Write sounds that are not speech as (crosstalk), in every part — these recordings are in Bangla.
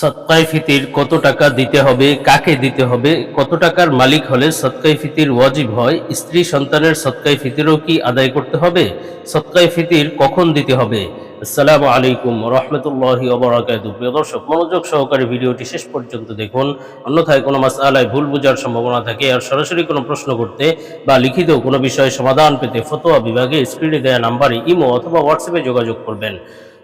সৎকাই ফিতির কত টাকা দিতে হবে, কাকে দিতে হবে, কত টাকার মালিক হলে সৎকাই ফিতির ওয়াজিব হয়, স্ত্রী সন্তানের সৎকাই ফিতিরও কি আদায় করতে হবে সৎকাই ফিতির কখন দিতে হবে? আসসালামু আলাইকুম রহমতুল্লাহ প্রিয় দর্শক, মনোযোগ সহকারে ভিডিওটি শেষ পর্যন্ত দেখুন। অন্যথায় কোনো মাসালায় ভুল বোঝার সম্ভাবনা থাকে আর সরাসরি কোনো প্রশ্ন করতে বা লিখিত কোনো বিষয়ে সমাধান পেতে ফতোয়া বিভাগে স্ক্রিনে দেওয়া নাম্বারে ইমো অথবা হোয়াটসঅ্যাপে যোগাযোগ করবেন।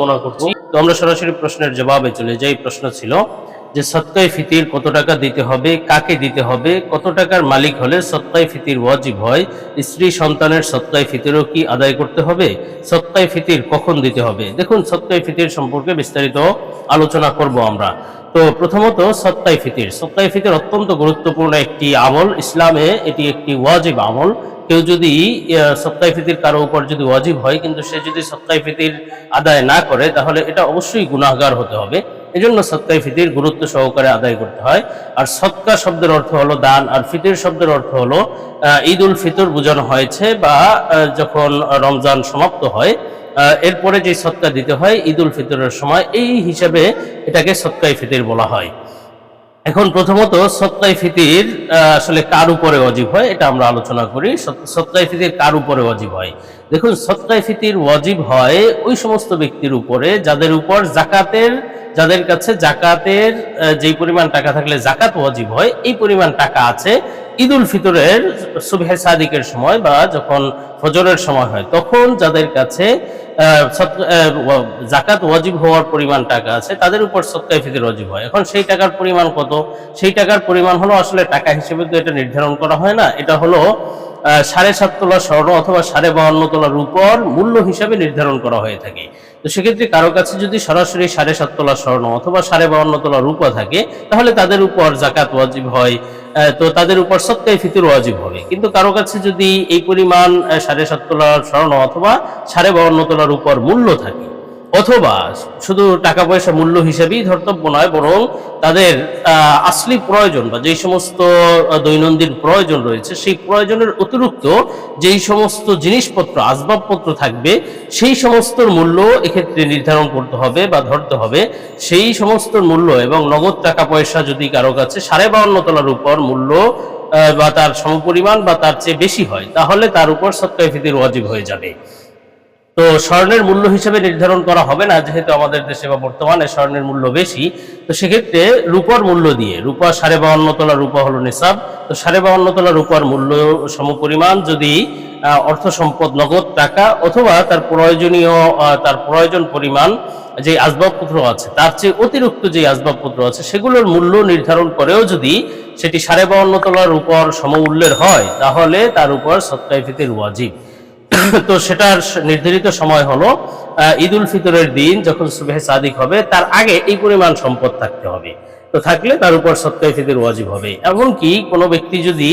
কামনা করছি। তো আমরা সরাসরি প্রশ্নের জবাবে চলে যাই। প্রশ্ন ছিল যে, সৎকায় ফিতির কত টাকা দিতে হবে? কাকে দিতে হবে? কত টাকার মালিক হলে সৎকায় ফিতির ওয়াজিব হয়? স্ত্রী সন্তানের সৎকায় ফিতিরও কি আদায় করতে হবে? সৎকায় ফিতির কখন দিতে হবে? দেখুন, সৎকায় ফিতির সম্পর্কে বিস্তারিত আলোচনা করব আমরা। তো প্রথমত সৎকাই ফিতির। সৎকাই ফিতির অত্যন্ত গুরুত্বপূর্ণ একটি আমল। ইসলামে এটি একটি ওয়াজিব আমল। কেউ যদি সৎকাই ফিতির কারও উপর যদি ওয়াজিব হয়, কিন্তু সে যদি সৎকাই ফিতির আদায় না করে, তাহলে এটা অবশ্যই গুনাহগার হতে হবে। এজন্য সৎকাই ফিতির গুরুত্ব সহকারে আদায় করতে হয়। আর সৎকা শব্দের অর্থ হলো দান, আর ফিতির শব্দের অর্থ হলো ঈদ উল ফিতর বোঝানো হয়েছে বা যখন রমজান সমাপ্ত হয় এরপরে যে সৎকা দিতে হয় ঈদ উল ফিতরের সময়, এই হিসাবে এটাকে সৎকাই ফিতির বলা হয়। এখন প্রথমত সত্তাই ফিতির আসলে কার উপরে অজীব হয়, এটা আমরা আলোচনা করি। সত্তাই ফিতির কার উপরে অজীব হয়? দেখুন সত্তাই ফিতির অজীব হয় ওই সমস্ত ব্যক্তির উপরে যাদের উপর জাকাতের, যাদের কাছে জাকাতের যেই পরিমাণ টাকা থাকলে জাকাত অজীব হয়, এই পরিমাণ টাকা আছে ঈদ উল ফিতরের সুবহে সাদিকের সময় বা যখন ফজরের সময় হয়, তখন যাদের কাছে জাকাত ওয়াজিব হওয়ার পরিমাণ টাকা আছে, তাদের উপর সৎকায় ফিতির ওয়াজিব হয়। এখন সেই টাকার পরিমাণ কত? সেই টাকার পরিমাণ হলো আসলে টাকা হিসেবে তো এটা নির্ধারণ করা হয় না, এটা হলো সাড়ে সাত তোলা স্বর্ণ অথবা সাড়ে বাহান্ন তোলা রূপর মূল্য হিসাবে নির্ধারণ করা হয়ে থাকে। তো সেক্ষেত্রে কারও কাছে যদি সরাসরি সাড়ে সাত তোলা স্বর্ণ অথবা সাড়ে বাহান্ন তোলা রূপা থাকে, তাহলে তাদের উপর জাকাত ওয়াজিব হয় তো তাদের উপর সত্যায় ফিতর ওয়াজিব হবে। কিন্তু কারও কাছে যদি এই পরিমাণ সাড়ে সাত তোলার স্বর্ণ অথবা সাড়ে বাউন্ন তোলার উপর মূল্য থাকে অথবা শুধু টাকা পয়সা মূল্য হিসেবেই ধর্তব্য নয়, বরং তাদের আসলি প্রয়োজন বা যেই সমস্ত দৈনন্দিন প্রয়োজন রয়েছে, সেই প্রয়োজনের অতিরিক্ত যেই সমস্ত জিনিসপত্র, আসবাবপত্র থাকবে, সেই সমস্ত মূল্য এক্ষেত্রে নির্ধারণ করতে হবে বা ধরতে হবে। সেই সমস্ত মূল্য এবং নগদ টাকা পয়সা যদি কারও কাছে সাড়ে বাউন্ন তলার উপর মূল্য বা তার সমপরিমাণ বা তার চেয়ে বেশি হয়, তাহলে তার উপর সৎকায় ফিতির ওয়াজিব হয়ে যাবে। তো স্বর্ণের মূল্য হিসেবে নির্ধারণ করা হবে না, যেহেতু আমাদের দেশে বা বর্তমানে স্বর্ণের মূল্য বেশি, তো সেক্ষেত্রে রূপার মূল্য দিয়ে, রূপা সাড়ে বাউন্ন তোলা রূপা হলো নিসাব, তো সাড়ে বাউন্ন তোলা রূপার মূল্য সমপরিমাণ যদি অর্থ সম্পদ, নগদ টাকা অথবা তার প্রয়োজনীয় তার প্রয়োজন পরিমাণ যে আসবাবপত্র আছে, তার চেয়ে অতিরিক্ত যে আসবাবপত্র আছে, সেগুলোর মূল্য নির্ধারণ করেও যদি সেটি সাড়ে বাউন্ন তোলার উপর সমমূল্যের হয়, তাহলে তার উপর সৎকাই ফিতির ওয়াজিব। (coughs) তো সেটার নির্ধারিত সময় হলো ঈদ উল ফিতরের দিন যখন সুবেহ সাদিক হবে, তার আগে এই পরিমাণ সম্পদ থাকতে হবে। তো থাকলে তার উপর সৎকাই ফিতির ওয়াজিব হবে। এমনকি কোনো ব্যক্তি যদি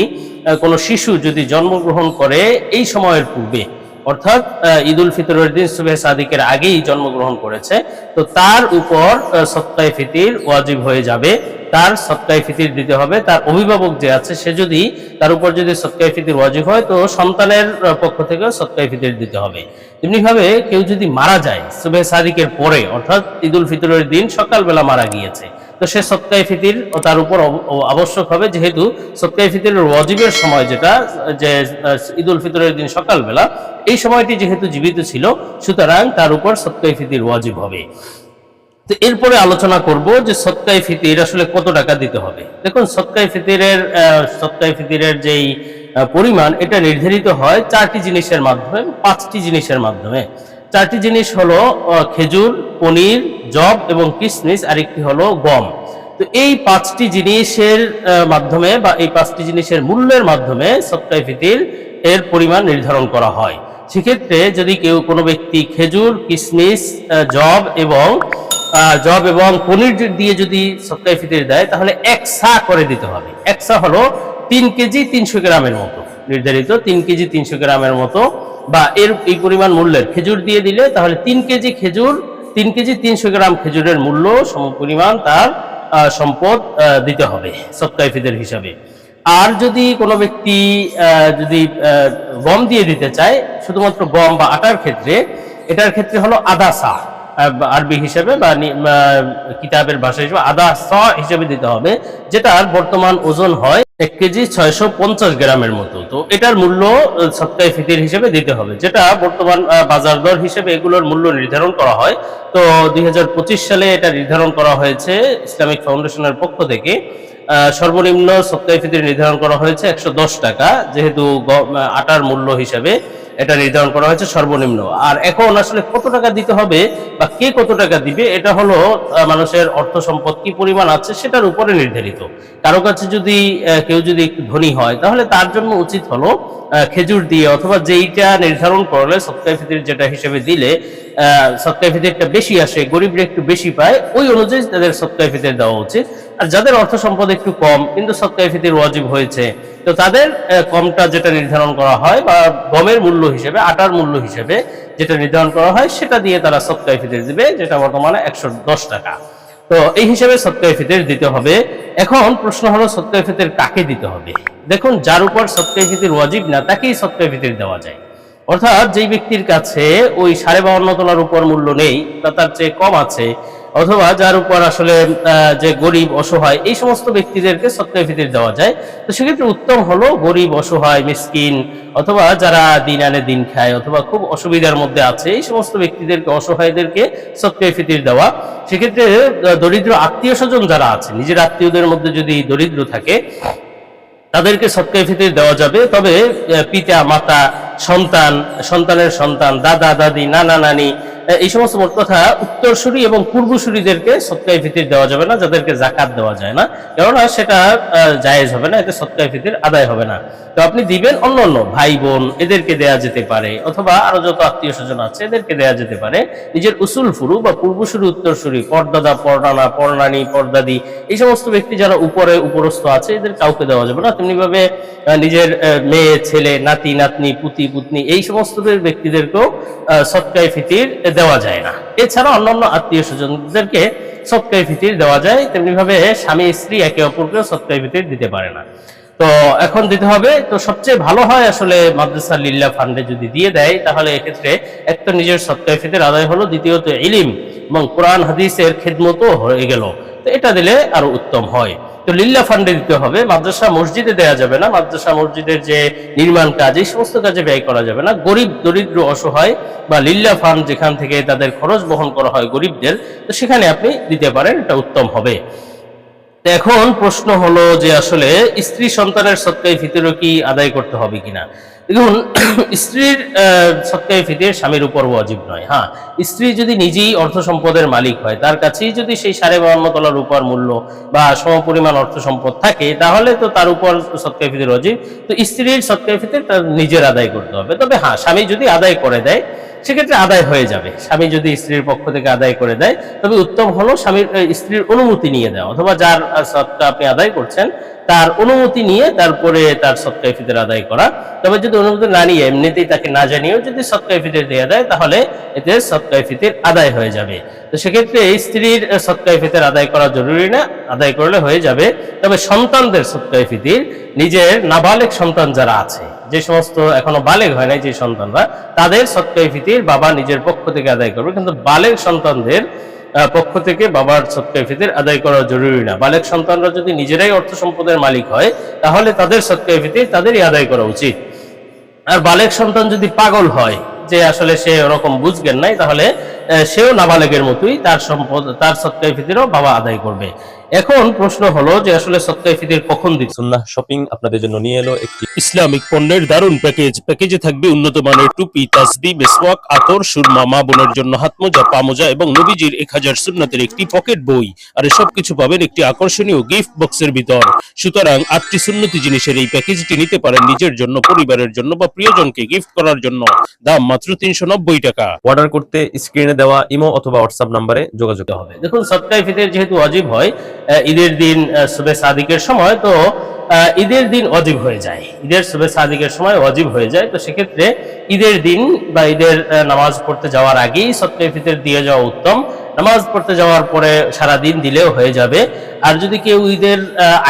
কোনো শিশু যদি জন্মগ্রহণ করে এই সময়ের পূর্বে, অর্থাৎ ঈদ উল ফিতরের দিন সুবেহ সাদিকের আগেই জন্মগ্রহণ করেছে, তো তার উপর সৎকাই ফিতির ওয়াজিব হয়ে যাবে। তার সৎকাই ফিতির দিতে হবে। তার অভিভাবক যে আছে সে যদি তার উপর যদি সৎকাই ফিতির ওয়াজিব হয় তো সন্তানের পক্ষ থেকে সৎকাই ফিতির দিতে হবে। তেমনি ভাবে কেউ যদি মারা যায় সুবে সাদিকের পরে অর্থাৎ ঈদ উল ফিতরের দিন সকালবেলা মারা গিয়েছে তো সে সৎকাই ফিতির ও তার উপর আবশ্যক হবে। যেহেতু সৎকাই ফিতিরের ওয়াজিবের সময় যেটা যে আহ, ঈদ উল ফিতরের দিন সকালবেলা এই সময়টি যেহেতু জীবিত ছিল সুতরাং তার উপর সৎকাই ফিতির ওয়াজিব হবে। তো এরপরে আলোচনা করব যে সৎকাই ফিতির আসলে কত টাকা দিতে হবে। দেখুন সৎকাই ফিতিরের সৎকাই ফিতিরের যেই পরিমাণ এটা নির্ধারিত হয় চারটি জিনিসের মাধ্যমে পাঁচটি জিনিসের মাধ্যমে। চারটি জিনিস হলো খেজুর পনির জব এবং কিশমিশ আরেকটি হলো গম। তো এই পাঁচটি জিনিসের মাধ্যমে বা এই পাঁচটি জিনিসের মূল্যের মাধ্যমে সৎকাই ফিতির এর পরিমাণ নির্ধারণ করা হয়। সেক্ষেত্রে যদি কেউ কোনো ব্যক্তি খেজুর আহ, জব এবং জব এবং পনির দিয়ে যদি সৎকাই ফিতির দেয়, তাহলে এক সা করে দিতে হবে। এক সা হলো তিন কেজি তিনশো গ্রামের মতো। নির্ধারিত তিন কেজি তিনশো গ্রামের মতো বা এর এই পরিমাণ মূল্যের খেজুর দিয়ে দিলে, তাহলে তিন কেজি খেজুর, তিন কেজি তিনশো গ্রাম খেজুরের মূল্য সম পরিমাণ তার সম্পদ দিতে হবে সৎকাই ফিতের হিসাবে। আর যদি কোনো ব্যক্তি যদি গম দিয়ে দিতে চায়, শুধুমাত্র গম বা আটার ক্ষেত্রে, এটার ক্ষেত্রে হলো আদা সা। আরবি হিসেবে বা কিতাবের ভাষা হিসেবে আদা স হিসেবে দিতে হবে, যেটার বর্তমান ওজন হয় এক কেজি ছয়শো পঞ্চাশ গ্রামের মতো। তো এটার মূল্য সপ্তাহে ফিতির হিসেবে দিতে হবে, যেটা বর্তমান বাজার দর হিসেবে এগুলোর মূল্য নির্ধারণ করা হয়। তো দুই হাজার পঁচিশ সালে এটা নির্ধারণ করা হয়েছে ইসলামিক ফাউন্ডেশনের পক্ষ থেকে। সর্বনিম্ন সপ্তাহে ফিতির নির্ধারণ করা হয়েছে একশো দশ টাকা, যেহেতু আটার মূল্য হিসেবে। এটা নির্ধারণ করা হয়েছে সর্বনিম্ন। আর এখন আসলে কত টাকা দিতে হবে বা কে কত টাকা দিবে, এটা হলো মানুষের অর্থ সম্পদ কি পরিমাণ আছে সেটার উপরে নির্ধারিত। কারও কাছে যদি কেউ যদি একটু ধনী হয়, তাহলে তার জন্য উচিত হলো খেজুর দিয়ে অথবা যেইটা নির্ধারণ করলে সৎকায় ফিতির যেটা হিসেবে দিলে সৎকায় ফিতিরটা বেশি আসে, গরিবরা একটু বেশি পায়, ওই অনুযায়ী তাদের সৎকায় ফিতির দেওয়া উচিত। আর যাদের অর্থ সম্পদ একটু কম, কিন্তু সৎকায় ফিতির ওয়াজিব হয়েছে তো তাদের কমটা যেটা নির্ধারণ করা হয় বা গমের মূল্য হিসেবে, আটার মূল্য হিসেবে যেটা নির্ধারণ করা হয়, সেটা দিয়ে তারা সৎকায় ফিতির দিবে, যেটা বর্তমানে একশো দশ টাকা। তো এই হিসেবে সৎকায় ফিতের দিতে হবে। এখন প্রশ্ন হলো সৎকায় ফিতের কাকে দিতে হবে? দেখুন, যার উপর সৎকায় ফিতির ওয়াজিব না, তাকেই সৎকায় ফিতির দেওয়া যায়। অর্থাৎ যেই ব্যক্তির কাছে ওই সাড়ে বাউন্ন তলার উপর মূল্য নেই, বা তার চেয়ে কম আছে অথবা যার উপর আসলে যে গরিব অসহায়, এই সমস্ত ব্যক্তিদেরকে সৎকায় ফিতির দেওয়া যায়। তো সেক্ষেত্রে উত্তম হলো গরিব, অসহায়, মিসকিন অথবা যারা দিন আনে দিন খায় অথবা খুব অসুবিধার মধ্যে আছে, এই সমস্ত ব্যক্তিদেরকে, অসহায়দেরকে সৎকায় ফিতির দেওয়া। সেক্ষেত্রে দরিদ্র আত্মীয় স্বজন যারা আছে, নিজের আত্মীয়দের মধ্যে যদি দরিদ্র থাকে, তাদেরকে সৎকায় ফিতির দেওয়া যাবে। তবে পিতা, মাতা সন্তান সন্তানের সন্তান দাদা দাদি নানা নানি এই সমস্ত মোট কথা উত্তরসূরি এবং পূর্বসূরিদেরকে সৎকায় ফিতির দেওয়া যাবে না যাদেরকে জাকাত দেওয়া যায় না। কেননা সেটা জায়েজ হবে না এতে সৎকায় ফিতির আদায় হবে না। তো আপনি দিবেন অন্য অন্য ভাই বোন এদেরকে দেয়া যেতে পারে অথবা আরও যত আত্মীয় স্বজন আছে এদেরকে দেয়া যেতে পারে। নিজের উসুল ফুরু বা পূর্বসূরি উত্তরসূরি পর্দাদা পর্দানা পর্ণানি পর্দাদি এই সমস্ত ব্যক্তি যারা উপরে উপরস্থ আছে এদের কাউকে দেওয়া যাবে না। তেমনি ভাবে আহ, নিজের মেয়ে ছেলে নাতি নাতনি পুতি পুতনি এই সমস্ত ব্যক্তিদেরকেও সৎকায় ফিতির দেওয়া যায় না। এছাড়া অন্যান্য আত্মীয় স্বজনদেরকে সৎকায় ফিতির দেওয়া যায় তেমনি ভাবে স্বামী, স্ত্রী একে অপরকে সৎকায় ফিতির দিতে পারে না। তো এখন দিতে হবে। তো সবচেয়ে ভালো হয় আসলে মাদ্রাসা লিল্লা ফান্ডে যদি দিয়ে দেয়, তাহলে এক্ষেত্রে এক তো নিজের সৎকায় ফিতের আদায় হলো, দ্বিতীয়ত ইলিম এবং কোরআন, হাদিসের খেদমতও হয়ে গেল। তো এটা দিলে আরও উত্তম হয়। তো লিল্লা ফান্ডে দিতে হবে, মাদ্রাসা মসজিদে দেয়া যাবে না, মাদ্রাসা মসজিদের যে নির্মাণ কাজ, এই সমস্ত কাজে ব্যয় করা যাবে না। গরিব, দরিদ্র, অসহায় বা লিল্লা ফান্ড যেখান থেকে তাদের খরচ বহন করা হয় গরিবদের, তো সেখানে আপনি দিতে পারেন, এটা উত্তম হবে। এখন প্রশ্ন হলো যে আসলে স্ত্রী সন্তানের সৎকাই ভিতরে কি আদায় করতে হবে কিনা? দেখুন, (coughs) স্ত্রীর সত্যায় ফিতির স্বামীর উপর অজীব নয়। হ্যাঁ স্ত্রী যদি নিজেই অর্থ সম্পদের মালিক হয়, তার কাছেই যদি সেই সাড়ে বাউন্ন তলার উপর মূল্য বা সমপরিমাণ অর্থ সম্পদ থাকে, তাহলে তো তার উপর সত্যায় ফিতির অজীব তো স্ত্রীর সত্যায় ফিতে তার নিজের আদায় করতে হবে। তবে হ্যাঁ স্বামী যদি আদায় করে দেয় সেক্ষেত্রে আদায় হয়ে যাবে। স্বামী যদি স্ত্রীর পক্ষ থেকে আদায় করে দেয়, তবে উত্তম হলো স্বামীর স্ত্রীর অনুমতি নিয়ে দেওয়া। অথবা যার সৎকা আপনি আদায় করছেন, তার অনুমতি নিয়ে তারপরে তার সৎকায় ফিতের আদায় করা। তবে যদি অনুমতি না নিয়ে এমনিতেই তাকে না জানিয়েও যদি সৎকায় ফিতের দিয়ে দেয়, তাহলে এতে সৎকায় ফিতের আদায় হয়ে যাবে। তো সেক্ষেত্রে স্ত্রীর সৎকায় ফিতের আদায় করা জরুরি না। আদায় করলে হয়ে যাবে। তবে সন্তানদের সৎকায় ফিতির নিজের নাবালেক সন্তান যারা আছে যে সমস্ত এখনও বালেগ হয় নাই যে সন্তানরা, তাদের সৎকায় ফিতির বাবা নিজের পক্ষ থেকে আদায় করবে। কিন্তু বালেগ সন্তানদের পক্ষ থেকে বাবার সৎকায় ফিতির আদায় করা জরুরি না। বালেক সন্তানরা যদি নিজেরাই অর্থ সম্পদের মালিক হয়, তাহলে তাদের সৎকায় ফিতির তাদেরই আদায় করা উচিত। আর বালেক সন্তান যদি পাগল হয়, যে আসলে সে ওরকম বুঝবেন নাই, তাহলে সেও নাবালেগের মতোই তার সম্পদ, তার সৎকায় ফিতিরও বাবা আদায় করবে। এখন প্রশ্ন হলো যে আসলে সৎকায় ফিতির কখন দিক সুন্নাহ শপিং আপনাদের জন্য নিয়ে এলো একটি ইসলামিক পণ্যের দারুণ প্যাকেজ। প্যাকেজে থাকবে উন্নত মানের টুপি তাসবি মেসওয়াক আতর সুরমা মা বোনের জন্য হাতমোজা পামোজা এবং নবীজির এক হাজার সুন্নাতের একটি পকেট বই। আর এসব কিছু পাবেন একটি আকর্ষণীয় গিফট বক্সের ভিতর। সুতরাং আটটি সুন্নতি জিনিসের এই প্যাকেজটি নিতে পারেন নিজের জন্য পরিবারের জন্য বা প্রিয়জনকে গিফট করার জন্য। দাম মাত্র তিনশো নব্বই টাকা। অর্ডার করতে স্ক্রিনে দেওয়া ইমো অথবা হোয়াটসঅ্যাপ নাম্বারে যোগাযোগ হবে। দেখুন সবটাই ফিতে যেহেতু অজীব হয় আহ, ঈদের দিন আহ, সুবে সাদিকের সময় তো ঈদের দিন অজীব হয়ে যায়। ঈদের সুবে সাদিকের সময় অজীব হয়ে যায়। তো সেক্ষেত্রে ঈদের দিন বা ঈদের নামাজ পড়তে যাওয়ার আগেই সৎকাই ফিতর দিয়ে যাওয়া উত্তম। নামাজ পড়তে যাওয়ার পরে সারা দিন দিলেও হয়ে যাবে। আর যদি কেউ ঈদের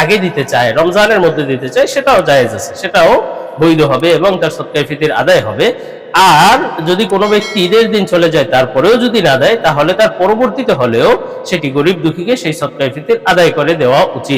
আগে দিতে চায়, রমজানের মধ্যে দিতে চায়, সেটাও জায়েজ আছে। সেটাও বৈধ হবে এবং তার সৎকাই ফিতির আদায় হবে। আর যদি কোনো ব্যক্তি ঈদের দিন চলে যায়, তারপরেও যদি না দেয়, তাহলে তার পরবর্তীতে হলেও সেটি গরিব দুঃখীকে সেই সৎকাই ফিতির আদায় করে দেওয়া উচিত।